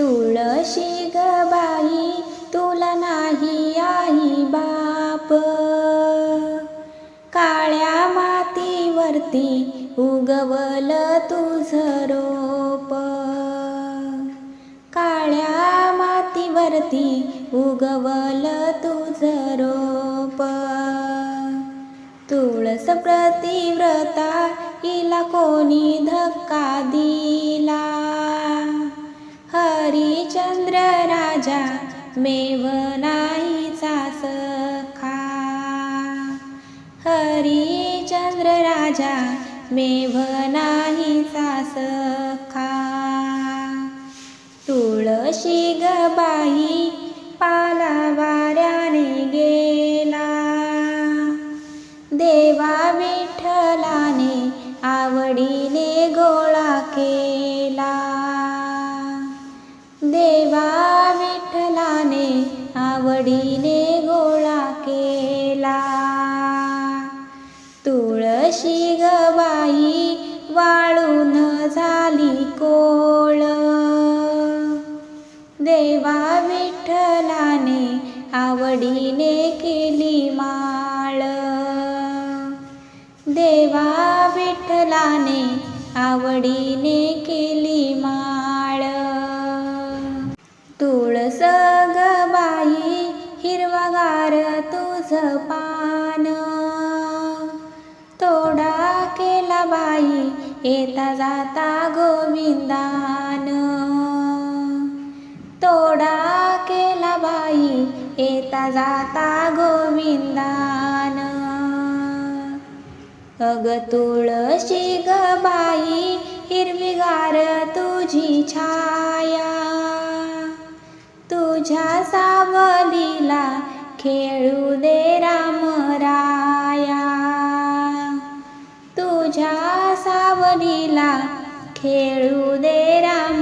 तुळशी ग बाई तुला नाही आई बाप. काळ्या मातीवरती उगवल तुझं रोप. काळ्या मातीवरती उगवल तुझं रोप. तुळस प्रतिव्रता हिला कोणी धक्का दिला? चंद्र राजा मेव मेवनाईचा सखा. हरिचंद्र राजा मेवनाईचा सखा. तुळशी ग बाई पाला वाऱ्याने गेला. देवा विठ्ठलाने आवडीने गोळा केला. देवा विठ्ठलाने आवडीने गोळा केला. तुळशी गबाई वाळून झाली कोळ. देवा विठ्ठलाने आवडीने केली माळ. देवा विठ्ठलाने आवडीने केली माळ. ग बाई हिरवागार तुझ पान. तोडा केला बाई येता जाता गोविंदान. तोडा केला बाई येता जाता गोविंदान. अग तुळशी ग बाई हिरवीगार तुझी छा तुझ्या सावलीला खेळू दे रामराया तुझ्या सावलीला खेळू दे राम